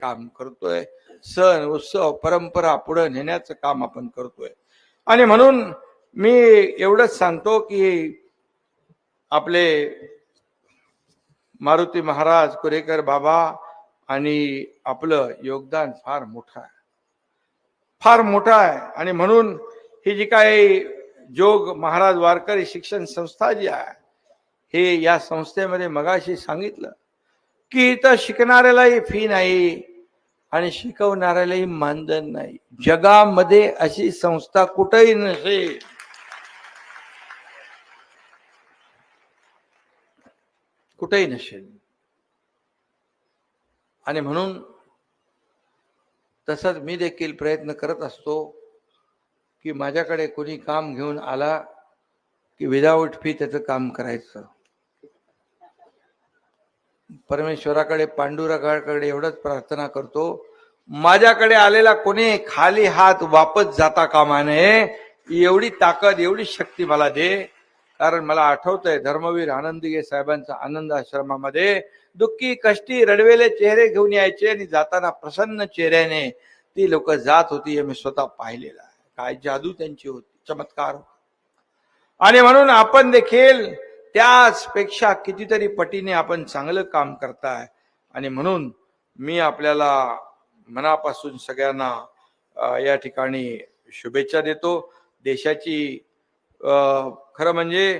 काम करतोय. सण उत्सव परंपरा पुढे नेण्याचं काम आपण करतोय. आणि म्हणून मी एवढंच सांगतो की आपले मारुती महाराज कुरेकर बाबा आणि आपलं योगदान फार मोठं आहे. फार मोठं आहे. आणि म्हणून ही जी काही जोग महाराज वारकरी शिक्षण संस्था जी आहे हे या संस्थेमध्ये मगाशी सांगितलं की इथं शिकणाऱ्यालाही फी नाही. आणि शिकवणाऱ्यालाही मानधन नाही. जगामध्ये अशी संस्था कुठेही नसेल. कुठेही नसेल. आणि म्हणून तसंच मी देखील प्रयत्न करत असतो की माझ्याकडे कोणी काम घेऊन आला की विदाऊट फी त्याचं काम करायचं. परमेश्वराकडे पांडुरंगाकडे एवढंच प्रार्थना करतो. माझ्याकडे आलेला कोणी खाली हात वापस जाता कामा नये एवढी ताकद एवढी शक्ती मला दे. कारण मला आठवतंय धर्मवीर आनंदगे साहेबांचा आनंद आश्रमामध्ये दुःखी कष्टी रडवेले चेहरे घेऊन यायचे आणि जाताना प्रसन्न चेहऱ्याने ती लोक जात होती हे मी स्वतः पाहिलेला आहे. काय जादू त्यांची होती. चमत्कार होता. आणि म्हणून आपण देखील त्याचपेक्षा कितीतरी पटीने आपण चांगलं काम करताय. आणि म्हणून मी आपल्याला मनापासून सगळ्यांना या ठिकाणी शुभेच्छा देतो. देशाची खरं म्हणजे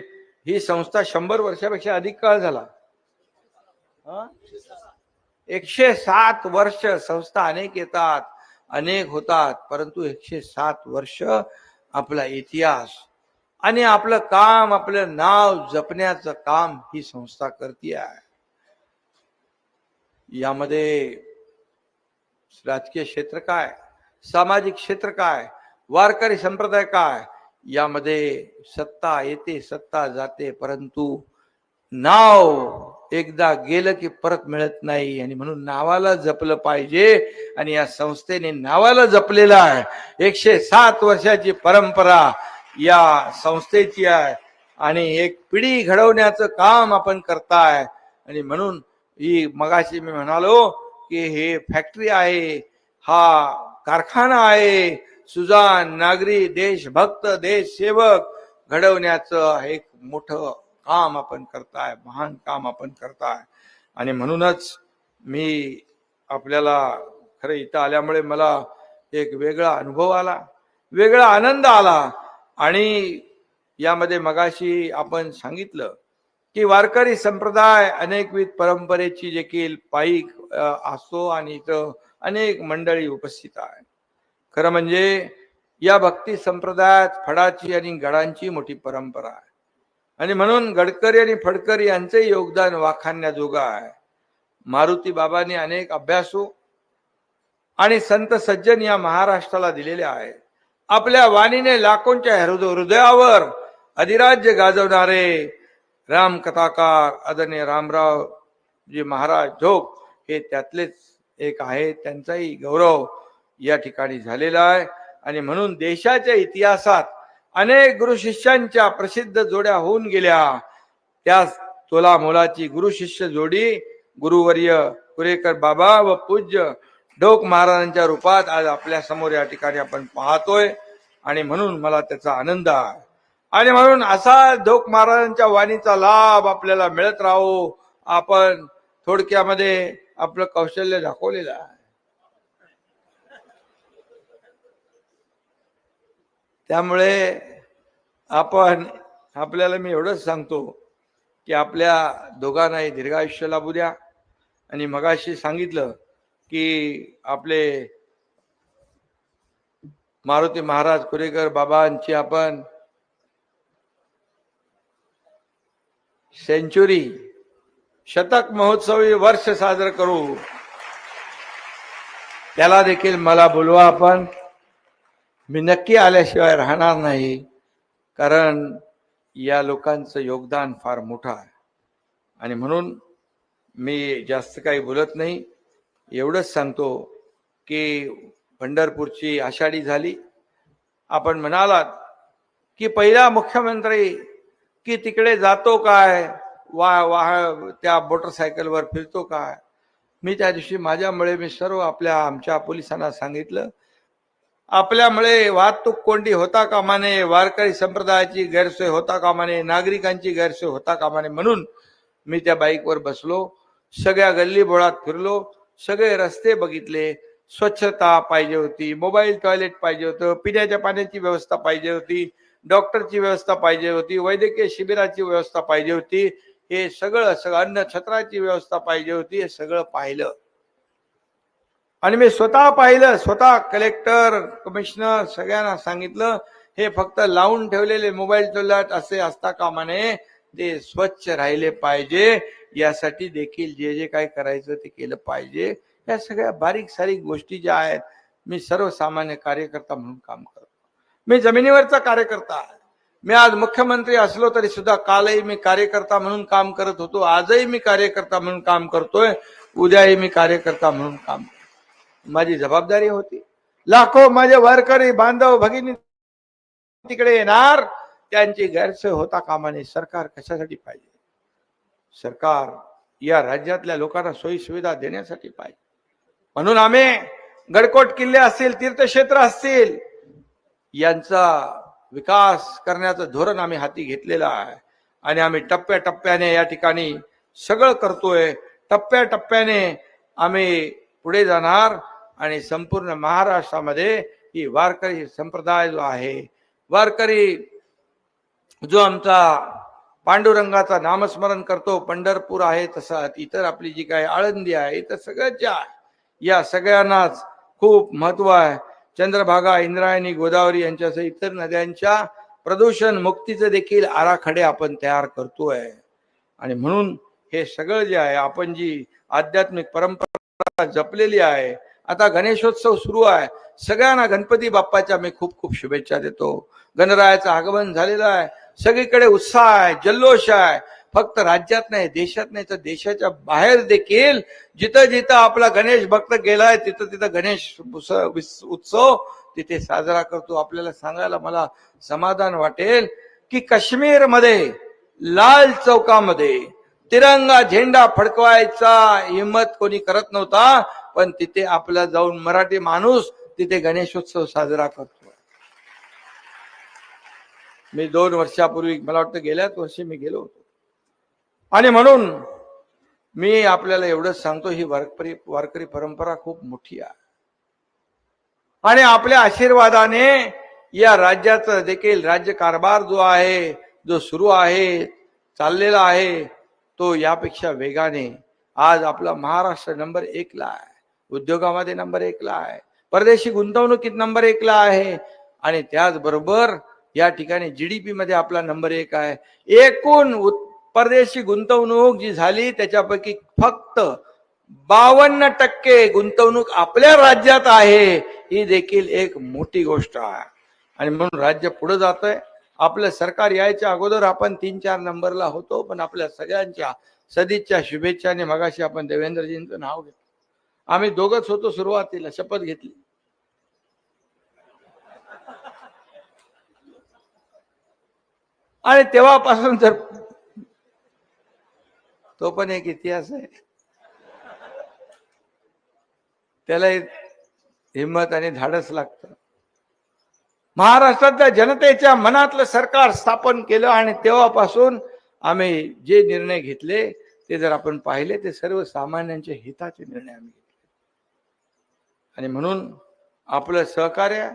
ही संस्था शंभर वर्षापेक्षा अधिक काळ झाला. एकशे सात वर्ष संस्था अनेक येतात अनेक होतात परंतु एकशे सात वर्ष आपला इतिहास आणि आपलं काम आपलं नाव जपण्याचं काम ही संस्था करते आहे. यामध्ये राजकीय क्षेत्र काय? सामाजिक क्षेत्र काय? वारकरी संप्रदाय काय? यामध्ये सत्ता येते सत्ता जाते परंतु नाव एकदा गेलं की परत मिळत नाही आणि म्हणून नावाला जपलं पाहिजे आणि या संस्थेने नावाला जपलेलं आहे. एकशे सात वर्षाची परंपरा या संस्थेची आहे. आणि एक पिढी घडवण्याचं काम आपण करताय. आणि म्हणून ही मगाशी मी म्हणालो की हे फॅक्टरी आहे हा कारखाना आहे. सुजान नागरी देशभक्त देशसेवक घडवण्याचं एक मोठं काम आपण करताय महान काम आपण करताय. आणि म्हणूनच मी आपल्याला खरं इथं आल्यामुळे मला एक वेगळा अनुभव आला वेगळा आनंद आला. आणि यामध्ये मगाशी आपण सांगितलं की वारकरी संप्रदाय अनेकविध परंपरेची देखील पायीक असतो आणि इथं अनेक मंडळी उपस्थित आहे खरं म्हणजे या भक्ती संप्रदायात फडाची आणि गडांची मोठी परंपरा आहे. आणि म्हणून गडकरी आणि फडकरी यांचे योगदान वाखाणण्याजोगं आहे. मारुती बाबांनी अनेक अभ्यासू आणि संत सज्जन या महाराष्ट्राला दिलेले आहेत. आपल्या वाणीने लाखोंच्या हृदय हृदयावर अधिराज्य गाजवणारे राम कथाकार आदरणीय रामराव जी महाराज झोप हे त्यातलेच एक आहे. त्यांचाही गौरव या ठिकाणी झालेला आहे. आणि म्हणून देशाच्या इतिहासात अनेक गुरु शिष्यांच्या प्रसिद्ध जोड्या होऊन गेल्या. त्या तोला मोलाची गुरु शिष्य जोडी गुरुवर्य कुरेकर बाबा व पूज्य ढोक महाराजांच्या रूपात आज आपल्यासमोर या ठिकाणी आपण पाहतोय. आणि म्हणून मला त्याचा आनंद आहे. आणि म्हणून असा ढोक महाराजांच्या वाणीचा लाभ आपल्याला मिळत राहो. आपण थोडक्यामध्ये आपलं कौशल्य दाखवलेलं आहे. त्यामुळे आपण आपल्याला मी एवढंच सांगतो की आपल्या दोघांनाही दीर्घायुष्य लाभू द्या. आणि मगाशी सांगितलं की आपले मारुती महाराज कुरेकर बाबांची आपण सेंचुरी शतक महोत्सवी वर्ष साजरं करू. त्याला देखील मला बोलवा आपण. मी नक्की आल्याशिवाय राहणार नाही कारण या लोकांचं योगदान फार मोठं आहे. आणि म्हणून मी जास्त काही बोलत नाही. एवढंच सांगतो की पंढरपूरची आषाढी झाली. आपण म्हणालात की पहिला मुख्यमंत्री की तिकडे जातो काय? वा वाह त्या मोटरसायकलवर फिरतो काय? मी त्या दिवशी माझ्यामुळे मी सर्व आपल्या आमच्या पोलिसांना सांगितलं. आपल्यामुळे वाहतूक कोंडी होता कामा नये वारकरी संप्रदायाची गैरसोय होता कामा नये नागरिकांची गैरसोय होता कामा नये म्हणून मी त्या बाईकवर बसलो. सगळ्या गल्ली बोळात फिरलो. सगळे रस्ते बघितले. स्वच्छता पाहिजे होती मोबाईल टॉयलेट पाहिजे होतं पिण्याच्या पाण्याची व्यवस्था पाहिजे होती डॉक्टरची व्यवस्था पाहिजे होती वैद्यकीय शिबिराची व्यवस्था पाहिजे होती. हे सगळं सगळं अन्न छत्राची व्यवस्था पाहिजे होती हे सगळं पाहिलं. आणि मी स्वतः पाहिलं स्वतः कलेक्टर कमिशनर सगळ्यांना सांगितलं हे फक्त लावून ठेवलेले मोबाईल टॉयलेट असे असता कामा नये. ते स्वच्छ राहिले पाहिजे. यासाठी देखील जे जे काय करायचं ते केलं पाहिजे. या सगळ्या बारीक सारीक गोष्टी ज्या आहेत मी सर्वसामान्य कार्यकर्ता म्हणून काम करतो. मी जमिनीवरचा कार्यकर्ता आहे. मी आज मुख्यमंत्री असलो तरी सुद्धा कालही मी कार्यकर्ता म्हणून काम करत होतो. आजही मी कार्यकर्ता म्हणून काम करतोय. उद्याही मी कार्यकर्ता म्हणून काम करतो माझी जबाबदारी होती. लाखो माझे वारकरी बांधव भगिनी तिकडे येणार. त्यांची गैरसोय होता कामा नये. सरकार कशासाठी पाहिजे? सरकार या राज्यातल्या लोकांना सोयी सुविधा देण्यासाठी पाहिजे. म्हणून आम्ही गडकोट किल्ले असतील तीर्थक्षेत्र असतील यांचा विकास करण्याचं धोरण आम्ही हाती घेतलेलं आहे. आणि आम्ही टप्प्याटप्प्याने या ठिकाणी सगळं करतोय. टप्प्याटप्प्याने आम्ही पुढे जाणार आणि संपूर्ण महाराष्ट्रामध्ये ही वारकरी संप्रदाय जो आहे वारकरी जो आमचा पांडुरंगाचा नामस्मरण करतो पंढरपूर आहे तसा इतर आपली जी काही आळंदी आहे इतर सगळ्याच्या या सगळ्यांनाच खूप महत्त्व आहे. चंद्रभागा इंद्रायणी गोदावरी यांच्यासह इतर नद्यांच्या प्रदूषण मुक्तीचे देखील आराखडे आपण तयार करतोय. आणि म्हणून हे सगळं जे आहे आपण जी आध्यात्मिक परंपरा जपलेली आहे आता गणेशोत्सव सुरू आहे. सगळ्यांना गणपती बाप्पाच्या मी खूप खूप शुभेच्छा देतो. गणरायाचं आगमन झालेलं आहे. सगळीकडे उत्साह आहे जल्लोष आहे. फक्त राज्यात नाही देशात नाही तर देशाच्या बाहेर देखील जिथं जिथं आपला गणेश भक्त गेलाय तिथं तिथं गणेश उत्सव तिथे साजरा करतो. आपल्याला सांगायला मला समाधान वाटेल की काश्मीरमध्ये लाल चौकामध्ये तिरंगा झेंडा फडकवायचा हिंमत कोणी करत नव्हता पण तिथे आपला जाऊन मराठी माणूस तिथे गणेशोत्सव साजरा करतो. मी दोन वर्षापूर्वी मला वाटतं गेल्याच वर्षी मी गेलो होतो. आणि म्हणून मी आपल्याला एवढंच सांगतो ही वारकरी वारकरी परंपरा खूप मोठी आहे. आणि आपल्या आशीर्वादाने या राज्याचा देखील राज्य कारभार जो आहे जो सुरू आहे चाललेला आहे तो यापेक्षा वेगाने आज आपला महाराष्ट्र नंबर एकला आहे. उद्योगामध्ये नंबर एकला आहे. परदेशी गुंतवणुकीत नंबर एकला आहे. आणि त्याचबरोबर या ठिकाणी जीडीपी मध्ये आपला नंबर एक आहे. एकूण परदेशी गुंतवणूक जी झाली त्याच्यापैकी फक्त बावन्न टक्के गुंतवणूक आपल्या राज्यात आहे ही देखील एक मोठी गोष्ट आहे. आणि म्हणून राज्य पुढे जातंय. आपलं सरकार यायच्या अगोदर आपण तीन चार नंबरला होतो पण आपल्या सगळ्यांच्या सदिच्छा शुभेच्छाने मगाशी आपण देवेंद्रजींचं नाव घेतलं. आम्ही दोघच होतो सुरुवातीला शपथ घेतली. आणि तेव्हापासून जर तो पण एक इतिहास आहे. त्याला एक हिंमत आणि धाडस लागत. महाराष्ट्रातल्या जनतेच्या मनातलं सरकार स्थापन केलं आणि तेव्हापासून आम्ही जे निर्णय घेतले ते जर आपण पाहिले ते सर्व सामान्यांच्या हिताचे निर्णय आम्ही घेतले. आणि म्हणून आपलं सहकार्य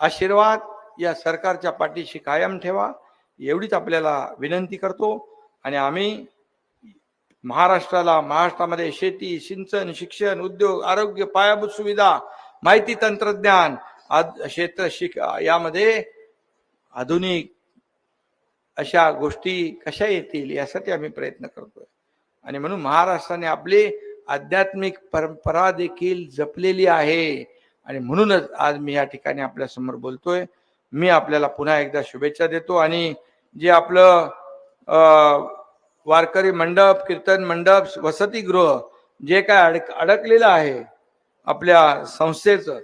आशीर्वाद या सरकारच्या पाठीशी कायम ठेवा. एवढीच आपल्याला विनंती करतो. आणि आम्ही महाराष्ट्राला महाराष्ट्रामध्ये शेती सिंचन शिक्षण उद्योग आरोग्य पायाभूत सुविधा माहिती तंत्रज्ञान आद- क्षेत्र शिक यामध्ये आधुनिक अशा गोष्टी कशा येतील यासाठी आम्ही प्रयत्न करतोय. आणि म्हणून महाराष्ट्राने आपली आध्यात्मिक परंपरा देखील जपलेली आहे. आणि म्हणूनच आज मी या ठिकाणी आपल्यासमोर बोलतोय. मी आपल्याला पुन्हा एकदा शुभेच्छा देतो आणि जे आपलं अं, वारकरी मंडप कीर्तन मंडप वसतिगृह जे काय अडक अडकलेलं आहे आपल्या संस्थेचं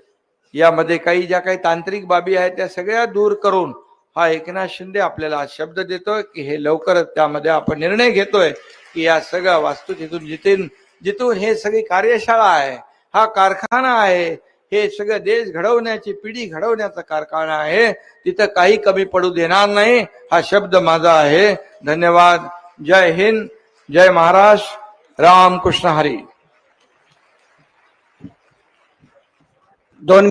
यामध्ये काही ज्या काही तांत्रिक बाबी आहेत त्या सगळ्या दूर करून हा एकनाथ शिंदे आपल्याला शब्द देतोय की हे लवकरच त्यामध्ये आपण निर्णय घेतोय की या सगळ्या वास्तू तिथून जिथून जिथून हे सगळी कार्यशाळा आहे हा कारखाना आहे हे सगळं देश घडवण्याची पिढी घडवण्याचा कारखाना आहे. तिथं काही कमी पडू देणार नाही. हा शब्द माझा आहे. धन्यवाद. जय हिंद. जय महाराष्ट्र. राम कृष्ण हरी. दोन